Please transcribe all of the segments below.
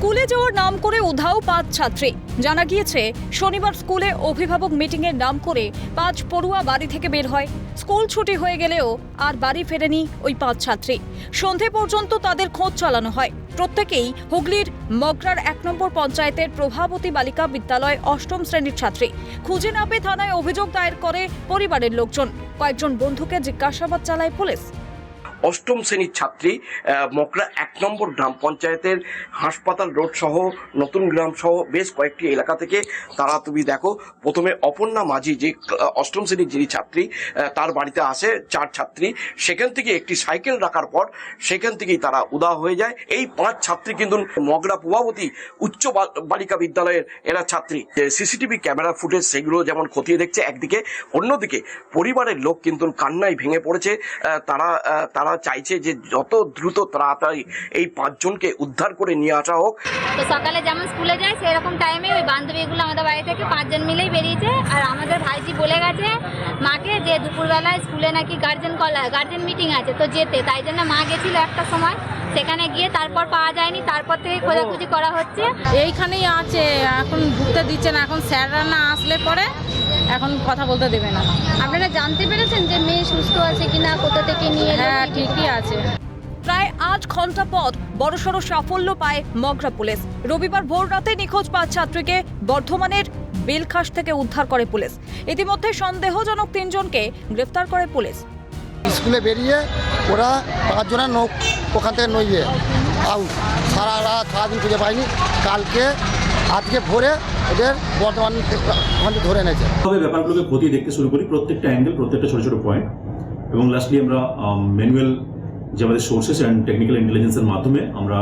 স্কুলে যাওয়ার নাম করে উধাও পাঁচ ছাত্রী। জানা গিয়েছে, শনিবার স্কুলে অভিভাবক মিটিংয়ের নাম করে পাঁচ পড়ুয়া বাড়ি থেকে বের হয়। স্কুল ছুটি হয়ে গেলেও আর বাড়ি ফেরেনি ওই পাঁচ ছাত্রী। সন্ধে পর্যন্ত তাদের খোঁজ চালানো হয়। প্রত্যেকেই হুগলির মগরার এক নম্বর পঞ্চায়েতের প্রভাবতী বালিকা বিদ্যালয় অষ্টম শ্রেণির ছাত্রী। খুঁজে না পেয়ে থানায় অভিযোগ দায়ের করে পরিবারের লোকজন। কয়েকজন বন্ধুকে জিজ্ঞাসাবাদ চালায় পুলিশ। অষ্টম শ্রেণির ছাত্রী মকরা এক নম্বর গ্রাম পঞ্চায়েতের হাসপাতাল রোড সহ নতুন গ্রাম সহ বেশ কয়েকটি এলাকা থেকে তারা তুমি দেখো প্রথমে অপর্ণা মাঝি যে অষ্টম শ্রেণির যিনি ছাত্রী তার বাড়িতে আসে চার ছাত্রী। সেখান থেকে একটি সাইকেল রাখার পর সেখান থেকেই তারা উদা হয়ে যায়। এই পাঁচ ছাত্রী কিন্তু মগরা প্রভাবতী উচ্চ বালিকা বিদ্যালয়ের এরা ছাত্রী। সিসিটিভি ক্যামেরা ফুটেজ সেগুলো যেমন খতিয়ে দেখছে একদিকে অন্যদিকে পরিবারের লোক কিন্তু কান্নায় ভেঙে পড়েছে। তারা আহ, তারা চাইছে যে যত দ্রুত তাড়াতাড়ি এই পাঁচজনকে উদ্ধার করে নিয়ে আসা হোক। তো সকালে যেমন স্কুলে যায়, সেরকম টাইমে ওই বান্ধবীগুলো আমাদের বাড়ি থেকে পাঁচজন মিলেই বেরিয়েছে। আর আমাদের ভাইজি বলে গেছে মাকে যে দুপুরবেলায় স্কুলে নাকি গার্জেন কল গার্জেন মিটিং আছে, তো যেতে। তাই জন্য মা গেছিল একটা সময়। সেখানে গিয়ে তারপর পাওয়া যায়নি তারপর থেকে খোঁজাখুঁজি করা হচ্ছে। এইখানেই আছে এখন ঢুকতে দিচ্ছে না এখন স্যাররা না আসলে পরে এখন কথা বলতে দেবে না। আপনারা জানতে পেরেছেন যে মেয়ে সুস্থ আছে কিনা কোথা থেকে নিয়ে হ্যাঁ ঠিকই আছে। প্রায় আট ঘণ্টা পর বড়সড় সাফল্য পায় মগরা পুলিশ। রবিবার ভোর রাতে নিখোঁজ পাঁচ ছাত্রীকে বর্ধমানের বেলখাস থেকে উদ্ধার করে পুলিশ। ইতিমধ্যে সন্দেহজনক তিনজনকে গ্রেফতার করে পুলিশ। স্কুলে বেরিয়ে ওরা পাঁচজনের নৌক ওখান থেকে নইয়ে আউট সারা রাত সারাদিন খুঁজে পাইনি। কালকে, আজকে ভোরে থেকে ওখান থেকে ধরে এনেছে। তবে ব্যাপারগুলোকে খতিয়ে দেখতে শুরু করি। প্রত্যেকটা অ্যাঙ্গেল প্রত্যেকটা ছোট ছোট পয়েন্ট এবং লাস্টলি আমরা ম্যানুয়াল যে আমাদের সোর্সেস অ্যান্ড টেকনিক্যাল ইন্টেলিজেন্সের মাধ্যমে আমরা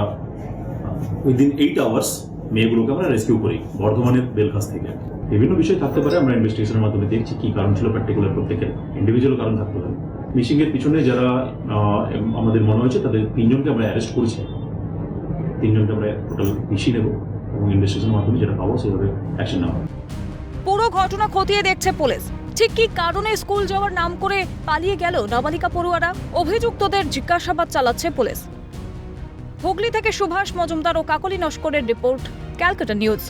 উইদিন এইট আওয়ার্স মেয়েগুলোকে আমরা রেস্কিউ করি, বর্ধমানের বেলখাস থেকে। বিভিন্ন বিষয় থাকতে পারে, আমরা ইনভেস্টিগেশনের মাধ্যমে দেখছি কী কারণ ছিল পার্টিকুলার প্রত্যেকের। ইন্ডিভিজুয়াল কারণ থাকতে পারে। মিসিং এর পিছনে যারা আমাদের মনে হয়েছে, তাদের তিনজনকে আমরা অ্যারেস্ট করেছি। তিনজনকে আমরা টোটাল মিশিয়ে নেব এবং ইনভেস্টিগেশনের মাধ্যমে যেটা পাবো সেভাবে অ্যাকশন নেওয়া পুরো ঘটনা খতিয়ে দেখছে পুলিশ। ঠিক কি কারণে স্কুল যাওয়ার নাম করে পালিয়ে গেল নাবালিকা পড়ুয়ারা? অভিযুক্তদের জিজ্ঞাসাবাদ চালাচ্ছে পুলিশ। হুগলি থেকে সুভাষ মজুমদার ও কাকলি নস্করের রিপোর্ট, ক্যালকাটা নিউজ।